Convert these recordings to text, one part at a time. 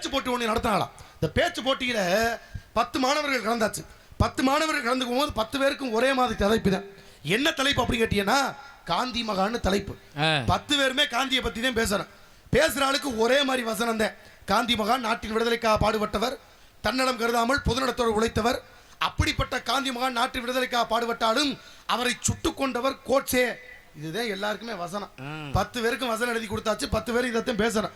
பேச்சு போட்டி ஒன்று நடத்தினாலாம் இந்த பேச்சு போட்டியில பத்து மாணவர்கள் கலந்தாச்சு. பத்து மாணவர்கள் கலந்துக்கும் போது பத்து பேருக்கும் ஒரே மாதிரி தலைப்பு தான். என்ன தலைப்பு அப்படி கேட்டீங்கன்னா காந்தி மகான்னு தலைப்பு. பத்து பேருமே காந்தியை பத்தி தான் பேசுறோம். பேசுற ஆளுக்கு ஒரே மாதிரி வசனம் தான். காந்தி மகான் நாட்டின் விடுதலைக்காக பாடுபட்டவர் தன்னலம் கருதாமல் பொதுநலத்தோடு உழைத்தவர் அப்படிப்பட்ட காந்தி மகான் நாட்டின் விடுதலைக்காக பாடுபட்டாலும் அவரை சுட்டுக் கொண்டவர் கோட்சே இதுதான் எல்லாருக்குமே வசனம். பத்து பேருக்கும் வசனம் எழுதி கொடுத்தாச்சு பத்து பேர் இதைத்தான் பேசுறோம்.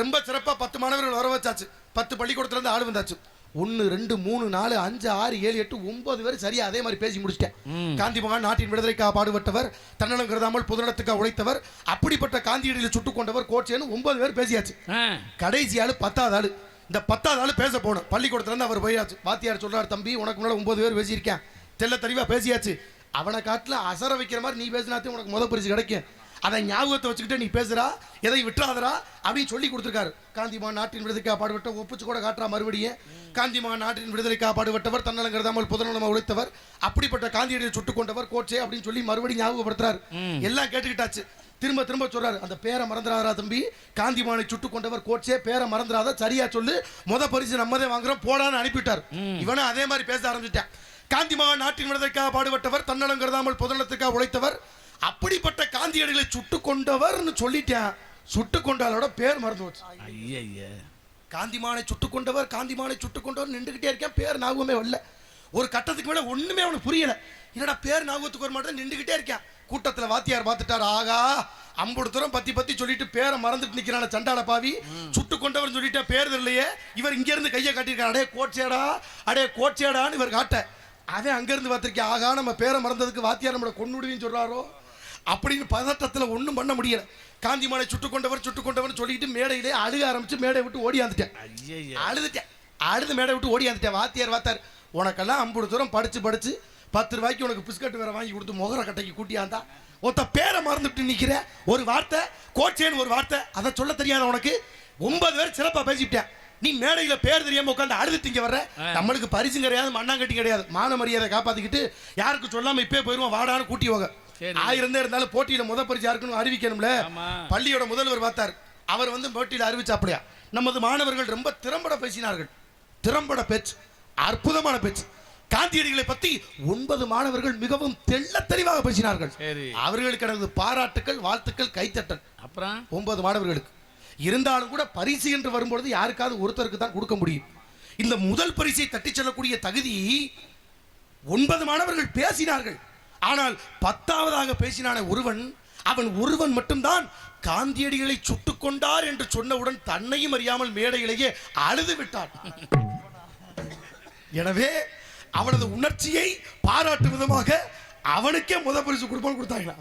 ரொம்ப சிறப்பா பத்து மாணவர்கள் வர வச்சாச்சு. பத்து பள்ளிக்கூடத்துல இருந்து ஆள் வந்தாச்சு. ஒன்று ரெண்டு மூணு நாலு அஞ்சு ஆறு ஏழு எட்டு ஒன்பது பேர் சரியா அதே மாதிரி பேசி முடிச்சிட்டேன். காந்தி மகான் நாட்டின் விடுதலைக்காக பாடுபட்டவர் தன்னலம் கருதாமல் பொதுநலத்துக்காக உழைத்தவர் அப்படிப்பட்ட காந்தியடியில் சுட்டுக் கொண்டவர் கோட்சேன்னு ஒன்பது பேர் பேசியாச்சு. கடைசி ஆளு பத்தாவது ஆளு. இந்த பத்தாவது ஆளு பேச போகணும் பள்ளிக்கூடத்துல இருந்து அவர் போயாச்சு. வாத்தியார் சொல்றாரு தம்பி உனக்கு முன்னாடி ஒன்பது பேர் பேசியிருக்கேன். தெல்ல தெளிவா பேசியாச்சு. அவனை காட்டுல அசர வைக்கிற மாதிரி நீ பேசினாத்தே உனக்கு முத பரிசு கிடைக்கும். அதை ஞாபகத்தை வச்சுக்கிட்டு நீ பேசுறா எதை விட்டுறாதரா அப்படின்னு சொல்லி கொடுத்துருக்காரு. காந்திமான் நாட்டின் விடுதலைக்காக பாடுபட்ட ஒப்புச்சு கூட காட்டுறா மறுபடியும். காந்திமான் நாட்டின் விடுதலைக்காக பாடுபட்டவர் தன்னலம் கருதாமல் புதநலமாக உழைத்தவர் அப்படிப்பட்ட காந்தியடியை சுட்டுக் கொண்டவர் கோட்சே அப்படின்னு சொல்லி மறுபடியும் ஞாபகப்படுத்துறாரு. எல்லாம் கேட்டுக்கிட்டாச்சு. திரும்ப திரும்ப சொல்றாரு அந்த பேரை மறந்துடாதா தம்பி காந்திமானை சுட்டுக் கொண்டவர் கோட்சே பேரை மறந்துடாத சரியா சொல்லு முத பரிசு நம்மதே வாங்குறோம் போடான்னு அனுப்பிவிட்டார். இவனும் அதே மாதிரி பேச ஆரம்பிச்சிட்டான். காந்திமகன் நாட்டின் விடுதலைக்காக பாடுபட்டவர் தன்னலம் கருதாமல் பொதுநலத்துக்காக உழைத்தவர் அப்படிப்பட்ட காந்தியடிகளை சுட்டுக் கொண்டவர்னு சொல்லிட்டேன். சுட்டுக் கொண்டாலோட பேர் மறந்து போச்சு. ஐயையே. காந்திமானை சுட்டுக் கொண்டவர் காந்திமானை சுட்டுக் கொண்டவர் நின்றுகிட்டே இருக்கேன். பேர் ஞாபகமே வரல. ஒரு கட்டத்துக்கு மேல ஒண்ணுமே அவனுக்கு புரியல. என்னடா பேர் ஞாபகத்துக்கு வர மாட்டேன் நின்றுகிட்டே இருக்கேன். கூட்டத்துல வாத்தியார் பார்த்துட்டார். ஆகா அம்புடு தூரம் பத்தி பத்தி சொல்லிட்டு பேரை மறந்துட்டு நிக்கிறான சண்டாள பாவி. சுட்டு கொண்டவர் சொல்லிட்டா பேர் தெரியலையே. இவர் இங்க இருந்து கையை காட்டியிருக்காரு. அடே கோட்சேடா அடே கோட்சேடான்னு இவர் காட்ட. அதே அங்க இருந்து பார்த்திருக்கேன். ஆகா நம்ம பேரை மறந்ததுக்கு வாத்தியார் நம்மளை கொன்னுடுவின்னு சொல்றாரோ? அப்படின்னு பதட்டத்தில் ஒன்றும் பண்ண முடியல. காந்திமானை சுட்டுக் கொண்டவர் சுட்டுக் கொண்டவர் சொல்லிட்டு மேடையிலே அழுக ஆரம்பிச்சு மேடை விட்டு ஓடியாந்துட்டேன். அழுதுட்டேன். அழுது மேடை விட்டு ஓடியாந்துட்டேன் வாத்தியார் வாத்தார் உனக்கெல்லாம் அம்புடு தூரம் படிச்சு படிச்சு பத்து ரூபாய்க்கு உனக்கு பிஸ்கட் வேற வாங்கி கொடுத்து முகர கட்டைக்கு கூட்டியாந்தா ஒருத்த பேரை மறந்துட்டு நிக்கிற ஒரு வார்த்தை கோச்சேன்னு ஒரு வார்த்தை அதை சொல்ல தெரியாத உனக்கு ஒன்பது பேர் சிறப்பா பேசிவிட்டேன். நீ மேடையில பேர் தெரியாம உட்காந்து அழுதுட்டு இங்க வர்ற. நம்மளுக்கு பரிசு கிடையாது மண்ணாங்கட்டி கிடையாது. மான மரியாதை காப்பாத்திக்கிட்டு யாருக்கு சொல்லாம இப்பே போயிருவோம் வாடான்னு கூட்டி சரி. ஆயிரம் தான் இருந்தாலும் போட்டியில முத பரிசு யாருக்குன்னு அறிவிக்கணும்ல. பள்ளியோட முதல்வர் பார்த்தார். அவர் வந்து போட்டியில் அறிவிச்சாப்படியா நமது மாணவர்கள் ரொம்ப திறம்பட பேசினார்கள். திறம்பட பேச்சு. அற்புதமான பேச்சு. காந்தியடிகளை பத்தி ஒன்பது மாணவர்கள் மிகவும் தெள்ளத் தெளிவாக பேசினார்கள். அவர்களுக்கு எனது பாராட்டுக்கள் வாழ்த்துக்கள் கைத்தட்டல். அப்புறம்? ஒன்பது மாணவர்களுக்கு. இருந்தாலும் கூட பரிசு என்று வரும்பொழுது யாருக்காவது ஒருத்தருக்கு தான் கொடுக்க முடியும். இந்த முதல் பரிசை தட்டிச் செல்லக்கூடிய தகுதி ஒன்பது மாணவர்கள் பேசினார்கள். ஆனால் பத்தாவதாக பேசினான ஒருவன் அவன் ஒருவன் மட்டும்தான் காந்தியடிகளை சுட்டு கொண்டார் என்று சொன்னவுடன் தன்னையும் அறியாமல் மேடையிலேயே அழுது விட்டான். எனவே அவனது உணர்ச்சியை பாராட்டும் விதமாக அவனுக்கே முத பரிசு கொடுப்பான்னு கொடுத்தாங்களா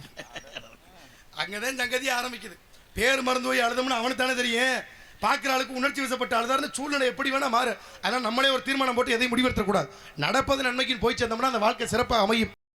அங்கதான் சங்கதி ஆரம்பிக்குது. பேர் மறந்து போய் அழுதம்னு அவனுக்கு தானே தெரியும். பார்க்குற ஆளுக்கு உணர்ச்சி வசப்பட்ட அழுதாருன்னு சூழ்நிலை எப்படி வேணா மாறு. அதனால் நம்மளே ஒரு தீர்மானம் போட்டு எதையும் முடிவெடுத்தக்கூடாது நடப்பது நன்மைக்கு போய் சேர்ந்தோம்னா அந்த வாழ்க்கை சிறப்பாக அமையும்.